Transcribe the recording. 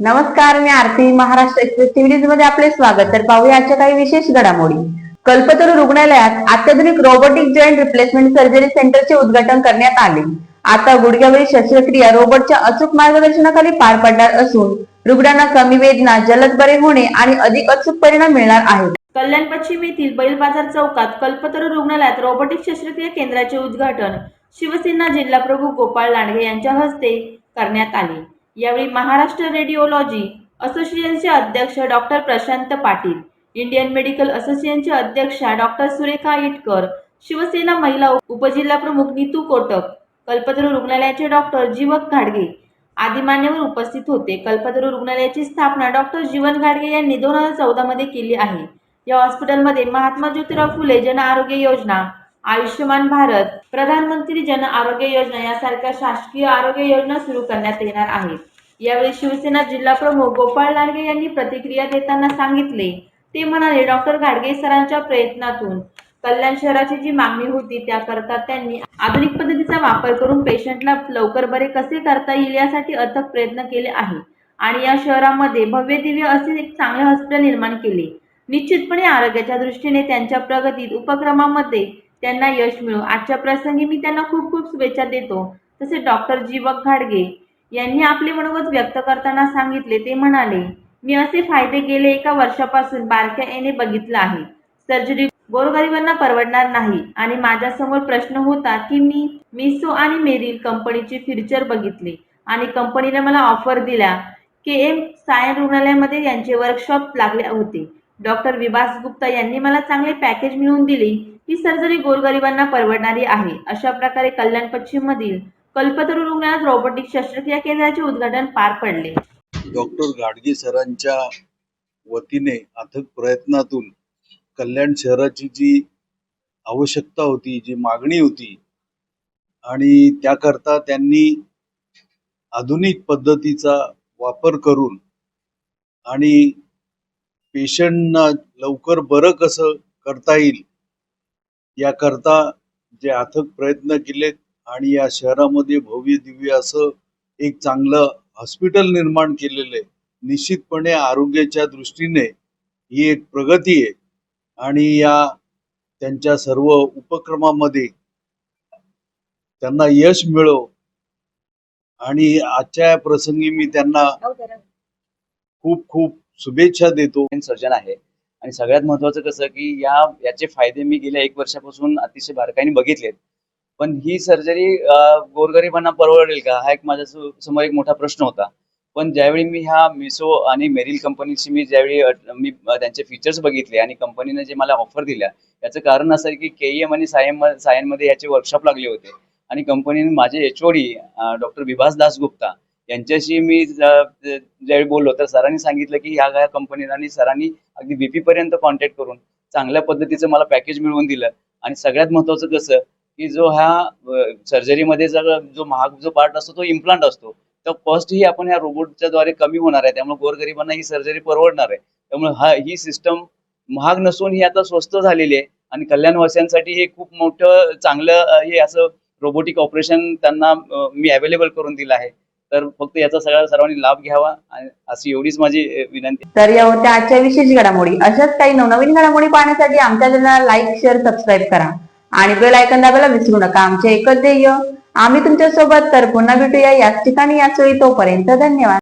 नमस्कार मी आरती महाराष्ट्र एक्सप्रेस टीव्हीजमध्ये आपले स्वागत. तर पाहूया आजच्या काही विशेष घडामोडी. कल्पतरू रुग्णालयात अत्याधुनिक रोबोटिक जॉईंट रिप्लेसमेंट सर्जरी सेंटरचे उद्घाटन करण्यात आले. आता गुडघ्यावरील शस्त्रक्रिया रोबोटच्या अचूक मार्गदर्शनाखाली पार पडणार असून रुग्णांना कमी वेदना जलद बरे होणे आणि अधिक अचूक परिणाम मिळणार आहेत. कल्याण पश्चिम येथील बैल बाजार चौकात कल्पतरू रुग्णालयात रोबोटिक शस्त्रक्रिया केंद्राचे उद्घाटन शिवसेना जिल्हा प्रमुख गोपाळ लांडगे यांच्या हस्ते करण्यात आले. यावेळी महाराष्ट्र रेडिओलॉजी असोसिएशनचे अध्यक्ष doctor Prashant Patil Indian medical असोसिएशनचे अध्यक्षा डॉक्टर सुरेखा इटकर शिवसेना महिला उपजिल्हाप्रमुख नीतू कोटक कल्पतरू रुग्णालयाचे डॉक्टर जीवक घाडगे आदी मान्यवर उपस्थित होते. कल्पतरू रुग्णालयाची स्थापना डॉक्टर जीवन घाडगे यांनी दोन हजार चौदा मध्ये केली आहे. या हॉस्पिटलमध्ये महात्मा ज्योतिराव फुले जन आरोग्य योजना आयुष्यमान भारत प्रधानमंत्री जन आरोग्य योजना यासारख्या शासकीय आरोग्य योजना सुरू करण्यात येणार आहेत. यावेळी शिवसेना जिल्हा प्रमुख गोपाळ लांडगे यांनी प्रतिक्रिया देताना सांगितले. ते म्हणाले डॉक्टर गाडगे सरांच्या प्रयत्नातून कल्याण शहराची जी मागणी होती त्याकरता त्यांनी आधुनिक पद्धतीचा वापर करून पेशंटला लवकर बरे कसे करता येईल यासाठी अथक प्रयत्न केले आहे आणि या शहरामध्ये भव्य दिव्य असे एक चांगले हॉस्पिटल निर्माण केले. निश्चितपणे आरोग्याच्या दृष्टीने त्यांच्या प्रगतीत उपक्रमामध्ये त्यांना यश मिळो. आजच्या प्रसंगी मी त्यांना खूप खूप शुभेच्छा देतो. तसे डॉक्टर जीवक घाडगे यांनी आपले मनोगत व्यक्त करताना सांगितले ते म्हणाले मी असे फायदे गेले एका वर्षापासून बारक्या येणे बघितलं आहे. सर्जरी गोरगरिबांना परवडणार नाही आणि माझ्यासमोर प्रश्न होता की मी मिसो आणि मेरिल कंपनीचे फ्युचर बघितले आणि कंपनीने मला ऑफर दिल्या के एम सायन रुग्णालयामध्ये यांचे वर्कशॉप लागले होते. डॉक्टर विभास गुप्ता यांनी मला चांगले पॅकेज मिळवून दिले. ही सर्जरी गोरगरिबांना परवडणारी आहे. अशा प्रकारे कल्याण पश्चिम मधील कल्पतरू रुग्णालयात रोबोटिक शस्त्रक्रिया केंद्राचे उद्घाटन पार पडले. डॉक्टर गाडगे सरांच्या वतीने अथक प्रयत्नातून कल्याण शहराची जी आवश्यकता होती जी मागणी होती आणि त्याकरता त्यांनी आधुनिक पद्धतीचा वापर करून आणि पेशंटना लवकर बरं कसं करता येईल याकरता जे अथक प्रयत्न केलेत आणि या शहरामध्ये भव्य दिव्य असं एक चांगलं हॉस्पिटल निर्माण केलेलं आहे. निश्चितपणे आरोग्याच्या दृष्टीने ही एक प्रगती आहे. आणि या त्यांच्या सर्व उपक्रमामध्ये त्यांना यश मिळो. आणि आजच्या या प्रसंगी मी त्यांना खूप खूप शुभेच्छा देतो. सर्जन आहे. आणि सगळ्यात महत्वाचं कसं की या याचे फायदे मी गेल्या एक वर्षापासून अतिशय बारकाईने बघितलेत. पण ही सर्जरी गोरगरिबांना परवडेल का? हा एक माझ्यासमोर एक मोठा प्रश्न होता. पण ज्यावेळी मी ह्या मिसो आणि मेरिल कंपनीची मी ज्यावेळी मी त्यांचे फीचर्स बघितले आणि कंपनीने जे मला ऑफर दिल्या याचं कारण असं की के एम आणि सायम सायनमध्ये याचे वर्कशॉप लागले होते. आणि कंपनीने माझे H O D doctor Vibhas Dasgupta यांच्याशी मी ज्यावेळी बोललो तर सरांनी सांगितलं की ह्या ह्या कंपनीला आणि सरांनी अगदी बीपी पर्यंत कॉन्टॅक्ट करून चांगल्या पद्धतीचं मला पॅकेज मिळवून दिलं. आणि सगळ्यात महत्वाचं कसं की जो ह्या सर्जरीमध्ये जर जो महाग जो पार्ट असतो तो इम्प्लांट असतो. तर कॉस्ट ही आपण ह्या रोबोटच्या द्वारे कमी होणार आहे. त्यामुळे गोरगरिबांना ही सर्जरी परवडणार आहे. त्यामुळे हा ही सिस्टम महाग नसून ही आता स्वस्त झालेली आहे. आणि कल्याणवासियांसाठी हे खूप मोठं चांगलं हे असं रोबोटिक ऑपरेशन त्यांना मी अवेलेबल करून दिलं आहे. तर फक्त याचा सगळ्या सर्वांनी लाभ घ्यावा आणि अशी एवढीच माझी विनंती. तर या होत्या आजच्या विशेष घडामोडी. अशाच काही नवनवीन घडामोडी पाहण्यासाठी आमच्या चॅनलला लाईक शेअर सबस्क्राईब करा. आणि बेल आयकन दाबायला विसरू नका. आमचे एकच ध्येय आम्ही तुमच्यासोबत तर पुन्हा भेटूया याच ठिकाणी याच वेळी तोपर्यंत धन्यवाद.